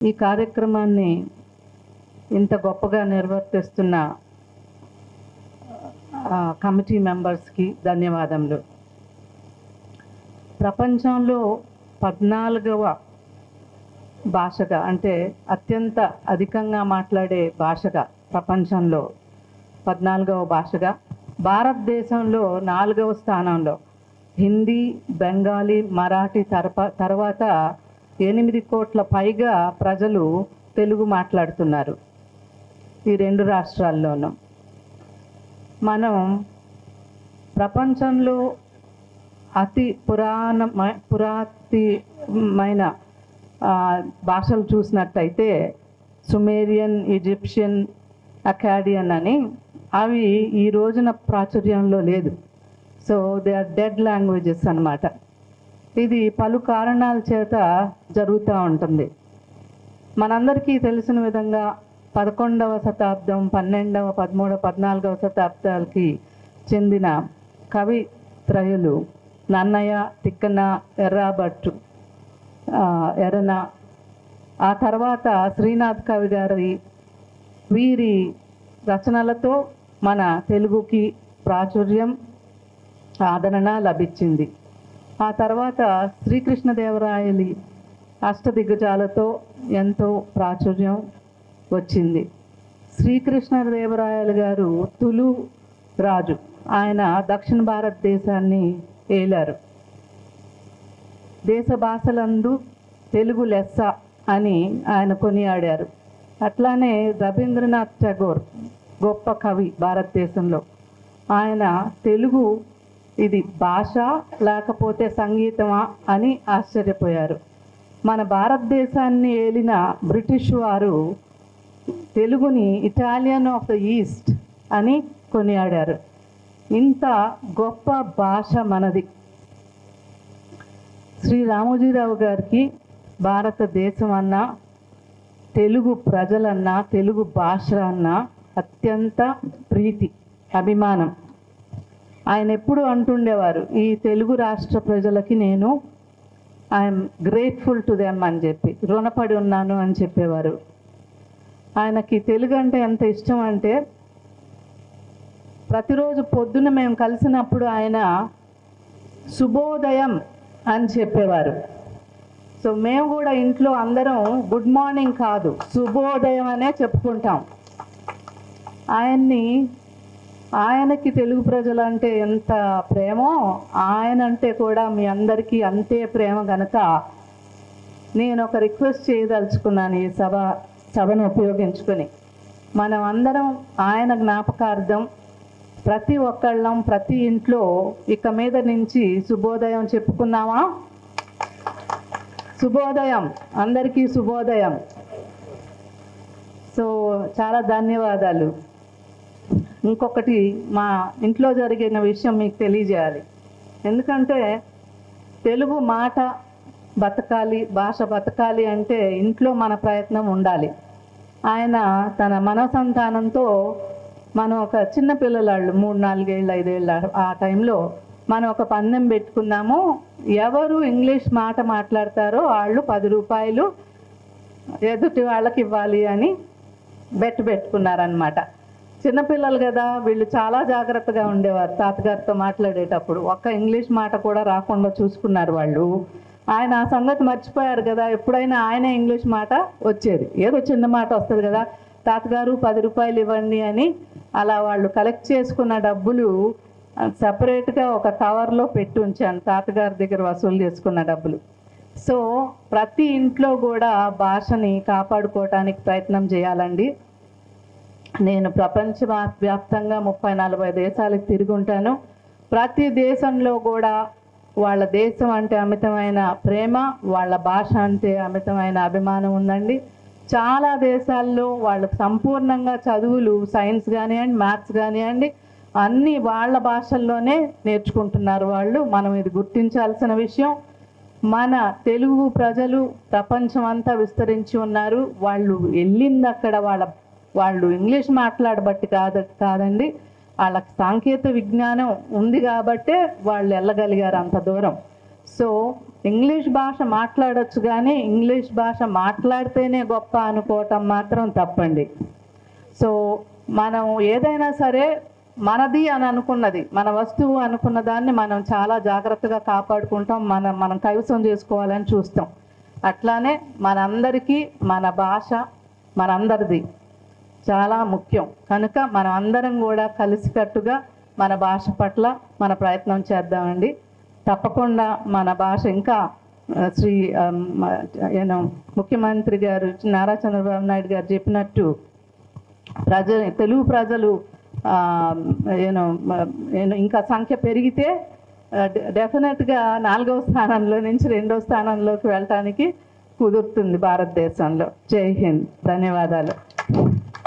ఈ కార్యక్రమాన్ని ఇంత గొప్పగా నిర్వర్తిస్తున్న కమిటీ మెంబర్స్కి ధన్యవాదములు. ప్రపంచంలో పద్నాలుగవ భాషగా అంటే అత్యంత అధికంగా మాట్లాడే భాషగా ప్రపంచంలో పద్నాలుగవ భాషగా భారతదేశంలో నాలుగవ స్థానంలో హిందీ బెంగాలీ మరాఠీ తర్ప తర్వాత ఎనిమిది కోట్ల పైగా ప్రజలు తెలుగు మాట్లాడుతున్నారు. ఈ రెండు రాష్ట్రాల్లోనూ. మనం ప్రపంచంలో అతి పురాణ పురాతిమైన భాషలు చూసినట్టయితే సుమేరియన్ ఈజిప్షియన్ అకాడియన్ అని అవి ఈ రోజున ప్రాచుర్యంలో లేదు. So they are dead languages అనమాట ఇది పలు కారణాల చేత జరుగుతూ ఉంటుంది. మనందరికీ తెలిసిన విధంగా పదకొండవ శతాబ్దం పన్నెండవ పదమూడవ పద్నాలుగవ శతాబ్దాలకి చెందిన కవి త్రయులు నన్నయ్య తిక్కన ఎర్రాభట్టు ఎర్రన ఆ తర్వాత శ్రీనాథ్ కవి గారి వీరి రచనలతో మన తెలుగుకి ప్రాచుర్యం ఆదరణ లభించింది. ఆ తర్వాత శ్రీకృష్ణదేవరాయలి అష్టదిగ్గజాలతో ఎంతో ప్రాచుర్యం వచ్చింది. శ్రీకృష్ణదేవరాయలు గారు తులు రాజు. ఆయన దక్షిణ భారతదేశాన్ని ఏలారు. దేశ భాషలందు తెలుగు లెస్స అని ఆయన కొనియాడారు. అట్లానే రవీంద్రనాథ్ ఠాగూర్ గొప్ప కవి భారతదేశంలో. ఆయన తెలుగు ఇది భాష లేకపోతే సంగీతమా అని ఆశ్చర్యపోయారు. మన భారతదేశాన్ని ఏలిన బ్రిటిష్ వారు తెలుగుని ఇటాలియన్ ఆఫ్ ద ఈస్ట్ అని కొనియాడారు. ఇంత గొప్ప భాష మనది. శ్రీ రామోజీరావు గారికి భారతదేశం అన్నా తెలుగు ప్రజలన్నా తెలుగు భాష అన్నా అత్యంత ప్రీతి అభిమానం. ఆయన ఎప్పుడు అంటుండేవారు ఈ తెలుగు రాష్ట్ర ప్రజలకి నేను ఐఎమ్ గ్రేట్ఫుల్ టు దెమ్ అని చెప్పి రుణపడి ఉన్నాను అని చెప్పేవారు. ఆయనకి తెలుగు అంటే ఎంత ఇష్టం అంటే ప్రతిరోజు పొద్దున మేము కలిసినప్పుడు ఆయన శుభోదయం అని చెప్పేవారు. సో మేము కూడా ఇంట్లో అందరం గుడ్ మార్నింగ్ కాదు శుభోదయం అనే చెప్పుకుంటాం. ఆయన్ని ఆయనకి తెలుగు ప్రజలు అంటే ఎంత ప్రేమో ఆయన అంటే కూడా మీ అందరికీ అంతే ప్రేమ కనుక నేను ఒక రిక్వెస్ట్ చేయదలుచుకున్నాను ఈ సభ సభను ఉపయోగించుకొని. మనం అందరం ఆయన జ్ఞాపకార్థం ప్రతి ఒక్కళ్ళం ప్రతి ఇంట్లో ఇక మీద నుంచి శుభోదయం చెప్పుకున్నామా? శుభోదయం. అందరికీ శుభోదయం. సో చాలా ధన్యవాదాలు. ఇంకొకటి మా ఇంట్లో జరిగిన విషయం మీకు తెలియజేయాలి. ఎందుకంటే తెలుగు మాట బతకాలి భాష బతకాలి అంటే ఇంట్లో మన ప్రయత్నం ఉండాలి. ఆయన తన మనసంతానంతో మనం ఒక చిన్న పిల్లలాళ్ళు మూడు నాలుగేళ్ళు ఐదేళ్ళు ఆ టైంలో మనం ఒక పందెం పెట్టుకున్నాము. ఎవరు ఇంగ్లీష్ మాట మాట్లాడతారో వాళ్ళు పది రూపాయలు ఎదుటి వాళ్ళకి ఇవ్వాలి అని బెట్ పెట్టుకున్నారనమాట చిన్నపిల్లలు కదా వీళ్ళు చాలా జాగ్రత్తగా ఉండేవారు తాతగారితో మాట్లాడేటప్పుడు. ఒక్క ఇంగ్లీష్ మాట కూడా రాకుండా చూసుకున్నారు వాళ్ళు. ఆయన ఆ సంగతి మర్చిపోయారు కదా ఎప్పుడైనా ఆయనే ఇంగ్లీష్ మాట వచ్చేది. ఏదో చిన్న మాట వస్తుంది కదా తాతగారు పది రూపాయలు ఇవ్వండి అని అలా వాళ్ళు కలెక్ట్ చేసుకున్న డబ్బులు సపరేట్గా ఒక కవర్లో పెట్టి ఉంచాను తాతగారి దగ్గర వసూలు చేసుకున్న డబ్బులు. సో ప్రతి ఇంట్లో కూడా భాషని కాపాడుకోవటానికి ప్రయత్నం చేయాలండి. నేను ప్రపంచ వ్యాప్తంగా ముప్పై నలభై దేశాలకు తిరిగి ఉంటాను. ప్రతి దేశంలో కూడా వాళ్ళ దేశం అంటే అమితమైన ప్రేమ వాళ్ళ భాష అంటే అమితమైన అభిమానం ఉందండి. చాలా దేశాల్లో వాళ్ళు సంపూర్ణంగా చదువులు సైన్స్ కానివ్వండి మ్యాథ్స్ కానివ్వండి అన్నీ వాళ్ళ భాషల్లోనే నేర్చుకుంటున్నారు వాళ్ళు. మనం ఇది గుర్తించాల్సిన విషయం. మన తెలుగు ప్రజలు ప్రపంచం అంతా విస్తరించి ఉన్నారు. వాళ్ళు వెళ్ళింది అక్కడ వాళ్ళ వాళ్ళు ఇంగ్లీష్ మాట్లాడబట్టి కాదు కాదండి. వాళ్ళకి సాంకేతిక విజ్ఞానం ఉంది కాబట్టే వాళ్ళు వెళ్ళగలిగారు అంత దూరం. సో ఇంగ్లీష్ భాష మాట్లాడచ్చు కానీ ఇంగ్లీష్ భాష మాట్లాడితేనే గొప్ప అనుకోవటం మాత్రం తప్పండి. సో మనం ఏదైనా సరే మనది అని అనుకున్నది మన వస్తువు అనుకున్న దాన్ని మనం చాలా జాగ్రత్తగా కాపాడుకుంటాం మన మనం కైవసం చేసుకోవాలని చూస్తాం. అట్లానే మనందరికీ మన భాష మనందరిది. చాలా ముఖ్యం. కనుక మనం అందరం కూడా కలిసికట్టుగా మన భాష పట్ల మన ప్రయత్నం చేద్దామండి. తప్పకుండా మన భాష ఇంకా శ్రీ ఏనో ముఖ్యమంత్రి గారు నారా చంద్రబాబు నాయుడు గారు చెప్పినట్టు ప్రజ తెలుగు ప్రజలు ఏనో ఇంకా సంఖ్య పెరిగితే డెఫినెట్గా నాలుగవ స్థానంలో నుంచి రెండో స్థానంలోకి వెళ్ళటానికి కుదురుతుంది భారతదేశంలో. జై హింద్. ధన్యవాదాలు.